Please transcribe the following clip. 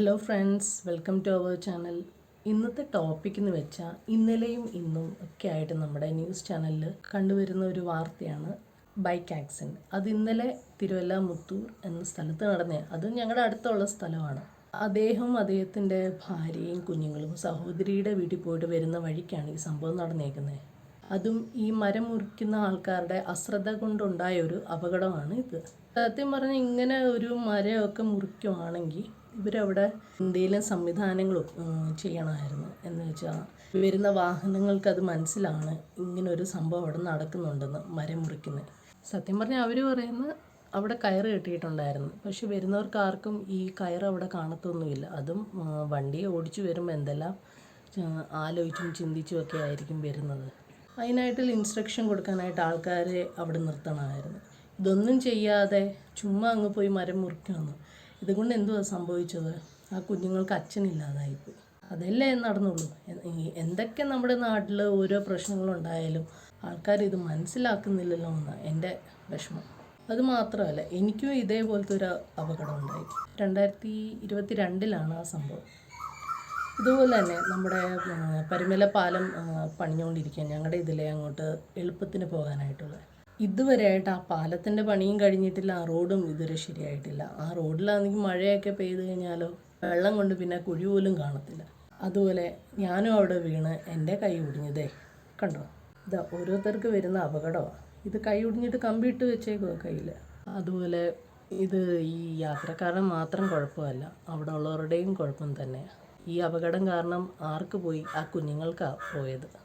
Hello friends welcome to our channel ഇന്നത്തെ topic എന്ന് വെച്ചാൽ ഇന്നലെയും ഇന്നും ഒക്കെ ആയിട്ട് നമ്മുടെ ന്യൂസ് ചാനലിൽ കണ്ടുവരുന്ന ഒരു വാർത്തയാണ് ബൈക്ക് ആക്സിഡന്റ് അത് ഇന്നലെ തിരുവല്ല മുത്തൂർ എന്ന സ്ഥലത്ത് നടന്ന. അത് ഞങ്ങളുടെ അടുത്തുള്ള സ്ഥലമാണ്. അദ്ദേഹവും അദ്ദേഹത്തിന്റെ ഭാര്യയും കുഞ്ഞുങ്ങളും സഹോദരിയുടെ വീട്ടിൽ പോയിട്ട് വരുന്ന വഴിക്കാണ് ഈ സംഭവം നടന്നേക്കുന്നത് അതും ഈ മരം മുറിക്കുന്ന ആൾക്കാരുടെ അശ്രദ്ധ കൊണ്ടുണ്ടായ ഒരു അപകടമാണ് ഇത്. സത്യം പറഞ്ഞാൽ ഇങ്ങനെ ഒരു മരമൊക്കെ മുറിക്കുവാണെങ്കിൽ ഇവരവിടെ എന്തെങ്കിലും സംവിധാനങ്ങളും ചെയ്യണമായിരുന്നു എന്ന് വെച്ചാൽ വരുന്ന വാഹനങ്ങൾക്ക് അത് മനസ്സിലാണ് ഇങ്ങനൊരു സംഭവം അവിടെ നടക്കുന്നുണ്ടെന്ന് മരം മുറിക്കുന്നത് സത്യം പറഞ്ഞാൽ അവർ പറയുന്നത് അവിടെ കയറ് കെട്ടിയിട്ടുണ്ടായിരുന്നു. പക്ഷെ വരുന്നവർക്ക് ആർക്കും ഈ കയർ അവിടെ കാണത്തൊന്നുമില്ല. അതും വണ്ടി ഓടിച്ചു വരുമ്പോൾ എന്തെല്ലാം ആലോചിച്ചും ചിന്തിച്ചും ഒക്കെ ആയിരിക്കും വരുന്നത്. അതിനായിട്ടുള്ള ഇൻസ്ട്രക്ഷൻ കൊടുക്കാനായിട്ട് ആൾക്കാരെ അവിടെ നിർത്തണമായിരുന്നു. ഇതൊന്നും ചെയ്യാതെ ചുമ്മാ അങ്ങ് പോയി മരം മുറിക്കണം ഇതുകൊണ്ട് എന്തുവാ സംഭവിച്ചത്? ആ കുഞ്ഞുങ്ങൾക്ക് അച്ഛനില്ലാതായിപ്പോയി. അതല്ലേ നടന്നുള്ളൂ. എന്തൊക്കെ നമ്മുടെ നാട്ടിൽ ഓരോ പ്രശ്നങ്ങളുണ്ടായാലും ആൾക്കാർ ഇത് മനസ്സിലാക്കുന്നില്ലല്ലോ എന്ന് എന്റെ വിഷമം. അത് മാത്രമല്ല എനിക്കും ഇതേപോലത്തെ ഒരു അപകടം ഉണ്ടായി രണ്ടായിരത്തി ഇരുപത്തി രണ്ടിലാണ് ആ സംഭവം. ഇതുപോലെ തന്നെ നമ്മുടെ പരിമല പാലം പണിഞ്ഞുകൊണ്ടിരിക്കുകയാണ് പണിഞ്ഞുകൊണ്ടിരിക്കുക ഞങ്ങളുടെ ഇതിലെ അങ്ങോട്ട് എളുപ്പത്തിന് പോകാനായിട്ടുള്ള. ഇതുവരെയായിട്ട് ആ പാലത്തിന്റെ പണിയും കഴിഞ്ഞിട്ടില്ല ആ റോഡും ഇതുവരെ ശരിയായിട്ടില്ല. ആ റോഡിലാണെങ്കിൽ മഴയൊക്കെ പെയ്തു കഴിഞ്ഞാലോ വെള്ളം കൊണ്ട് പിന്നെ കുഴി പോലും കാണത്തില്ല. അതുപോലെ ഞാനും അവിടെ വീണ് എന്റെ കൈ ഒടിഞ്ഞതേ കണ്ടോ? ഇതാ ഓരോരുത്തർക്ക് വരുന്ന അപകടമാണ് ഇത് കൈ ഒടിഞ്ഞിട്ട് കമ്പിയിട്ട് വെച്ചേക്കുക കയ്യിൽ അതുപോലെ ഇത് ഈ യാത്രക്കാരൻ മാത്രം കുഴപ്പമല്ല അവിടെ ഉള്ളവരുടെയും കുഴപ്പം തന്നെ ഈ അപകടം കാരണം ആർക്ക് പോയി? ആ കുഞ്ഞുങ്ങൾക്കാണ് പോയത്.